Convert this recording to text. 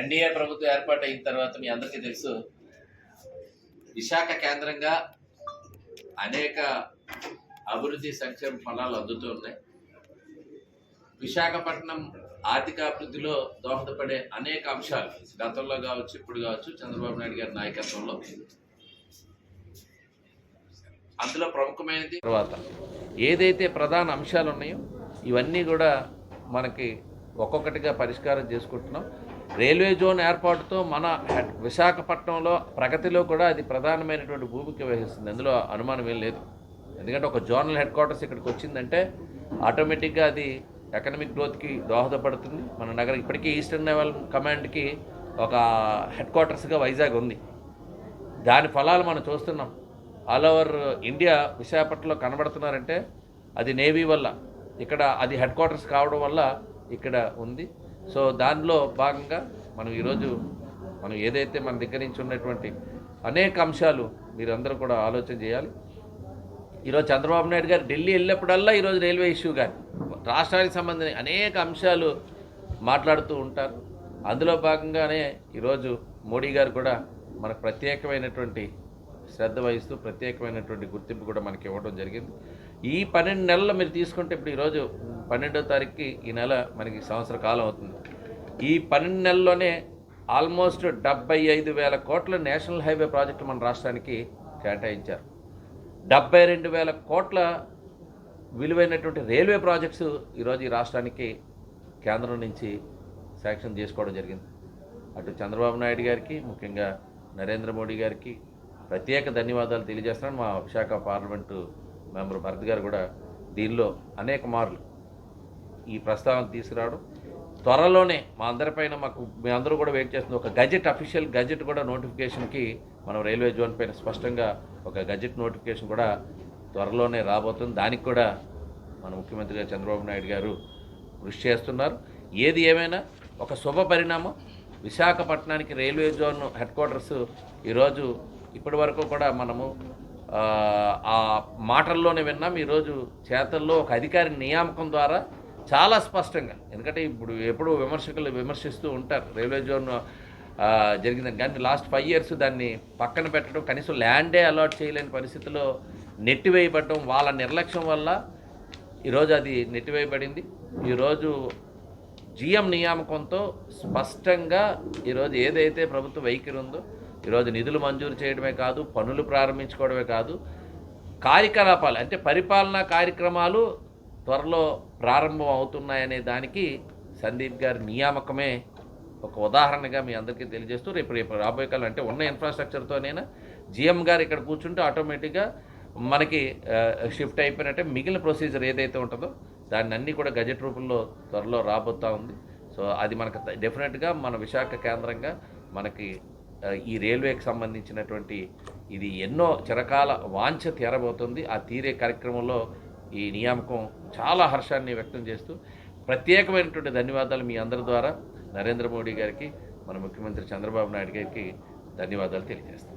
NDA ప్రభుత్వం ఏర్పాటు అయిన తర్వాత మీ అందరికీ తెలుసు విశాఖ కేంద్రంగా అనేక అభివృద్ధి సంక్షేమ ఫలాలు అందుతూ ఉన్నాయి. విశాఖపట్నం ఆర్థిక అభివృద్ధిలో దోహదపడే అనేక అంశాలు గతంలో కావచ్చు ఇప్పుడు కావచ్చు చంద్రబాబు నాయుడు గారి నాయకత్వంలో. అందులో ప్రముఖమైనది తర్వాత ఏదైతే ప్రధాన అంశాలు ఉన్నాయో ఇవన్నీ కూడా మనకి ఒక్కొక్కటిగా పరిష్కారం చేసుకుంటున్నాం. రైల్వే జోన్ ఏర్పాటుతో మన విశాఖపట్నంలో ప్రగతిలో కూడా అది ప్రధానమైనటువంటి భూమిక వహిస్తుంది. అందులో అనుమానం ఏం లేదు. ఎందుకంటే ఒక జోనల్ హెడ్ క్వార్టర్స్ ఇక్కడికి వచ్చిందంటే ఆటోమేటిక్గా అది ఎకనమిక్ గ్రోత్కి దోహదపడుతుంది. మన నగరం ఇప్పటికీ ఈస్టర్న్ నేవల్ కమాండ్కి ఒక హెడ్ క్వార్టర్స్గా వైజాగ్ ఉంది. దాని ఫలాలు మనం చూస్తున్నాం. ఆల్ ఓవర్ ఇండియా విశాఖపట్నంలో కనబడుతున్నారంటే అది నేవీ వల్ల ఇక్కడ అది హెడ్ క్వార్టర్స్ కావడం వల్ల ఇక్కడ ఉంది. సో దానిలో భాగంగా మనం ఈరోజు మనం ఏదైతే మన దగ్గర నుంచి ఉన్నటువంటి అనేక అంశాలు మీరందరూ కూడా ఆలోచన చేయాలి. ఈరోజు చంద్రబాబు నాయుడు గారు ఢిల్లీ వెళ్ళినప్పుడల్లా ఈరోజు రైల్వే ఇష్యూ కానీ రాష్ట్రానికి సంబంధించిన అనేక అంశాలు మాట్లాడుతూ ఉంటారు. అందులో భాగంగానే ఈరోజు మోడీ గారు కూడా మనకు ప్రత్యేకమైనటువంటి శ్రద్ధ వహిస్తూ ప్రత్యేకమైనటువంటి గుర్తింపు కూడా మనకి ఇవ్వడం జరిగింది. ఈ పన్నెండు నెలలు మీరు తీసుకుంటే ఇప్పుడు ఈరోజు పన్నెండో తారీఖుకి ఈ నెల మనకి సంవత్సర కాలం అవుతుంది. ఈ పన్నెండు నెలల్లోనే ఆల్మోస్ట్ డెబ్బై ఐదు వేల కోట్ల నేషనల్ హైవే ప్రాజెక్టు మన రాష్ట్రానికి కేటాయించారు. డెబ్బై రెండు వేల కోట్ల విలువైనటువంటి రైల్వే ప్రాజెక్ట్స్ ఈరోజు ఈ రాష్ట్రానికి కేంద్రం నుంచి శాంక్షన్ చేసుకోవడం జరిగింది. అటు చంద్రబాబు నాయుడు గారికి ముఖ్యంగా నరేంద్ర మోడీ గారికి ప్రత్యేక ధన్యవాదాలు తెలియజేస్తున్నాను. మా విశాఖ పార్లమెంటు మెంబర్ భరత్ గారు కూడా దీనిలో అనేక మార్లు ఈ ప్రస్తావన తీసుకురావడం. త్వరలోనే మా అందరిపైన మాకు మీ అందరూ కూడా వెయిట్ చేస్తుంది ఒక గజెట్ అఫీషియల్ గజెట్ కూడా నోటిఫికేషన్కి మనం రైల్వే జోన్ పైన స్పష్టంగా ఒక గజెట్ నోటిఫికేషన్ కూడా త్వరలోనే రాబోతుంది. దానికి కూడా మన ముఖ్యమంత్రి గారు చంద్రబాబు నాయుడు గారు కృషి చేస్తున్నారు. ఏది ఏమైనా ఒక శుభ పరిణామం. విశాఖపట్నానికి రైల్వే జోన్ హెడ్ క్వార్టర్స్ ఈరోజు ఇప్పటి వరకు కూడా మనము ఆ, మాటల్లోనే విన్నాం. ఈరోజు చేతల్లో ఒక అధికారి నియామకం ద్వారా చాలా స్పష్టంగా ఎందుకంటే ఇప్పుడు ఎప్పుడూ విమర్శకులు విమర్శిస్తూ ఉంటారు. రైల్వే జోన్ జరిగిందని. కానీ లాస్ట్ ఫైవ్ ఇయర్స్ దాన్ని పక్కన పెట్టడం కనీసం ల్యాండే అలాట్ చేయలేని పరిస్థితిలో నెట్టివేయబడడం వాళ్ళ నిర్లక్ష్యం వల్ల ఈరోజు అది నెట్టివేయబడింది. ఈరోజు జిఎం నియామకంతో స్పష్టంగా ఈరోజు ఏదైతే ప్రభుత్వ వైఖరి ఉందో ఈరోజు నిధులు మంజూరు చేయడమే కాదు పనులు ప్రారంభించుకోవడమే కాదు కార్యకలాపాలు అంటే పరిపాలనా కార్యక్రమాలు త్వరలో ప్రారంభం అవుతున్నాయనే దానికి సందీప్ గారి నియామకమే ఒక ఉదాహరణగా మీ అందరికీ తెలియజేస్తూ రేపు రేపు రాబోయే కాలం అంటే ఉన్న ఇన్ఫ్రాస్ట్రక్చర్తోనైనా జిఎం గారు ఇక్కడ కూర్చుంటే ఆటోమేటిక్గా మనకి షిఫ్ట్ అయిపోయినట్టే మిగిలిన ప్రొసీజర్ ఏదైతే ఉంటుందో దాన్ని అన్నీ కూడా గజెట్ రూపంలో త్వరలో రాబోతూ ఉంది. సో అది మనకు డెఫినెట్గా మన విశాఖ కేంద్రంగా మనకి ఈ రైల్వేకి సంబంధించినటువంటి ఇది ఎన్నో చిరకాల వాంఛ తీరబోతుంది. ఆ తీరే కార్యక్రమంలో ఈ నియామకం చాలా హర్షాన్ని వ్యక్తం చేస్తూ ప్రత్యేకమైనటువంటి ధన్యవాదాలు మీ అందరి ద్వారా. నరేంద్ర మోడీ గారికి మన ముఖ్యమంత్రి చంద్రబాబు నాయుడు గారికి ధన్యవాదాలు తెలియజేస్తాను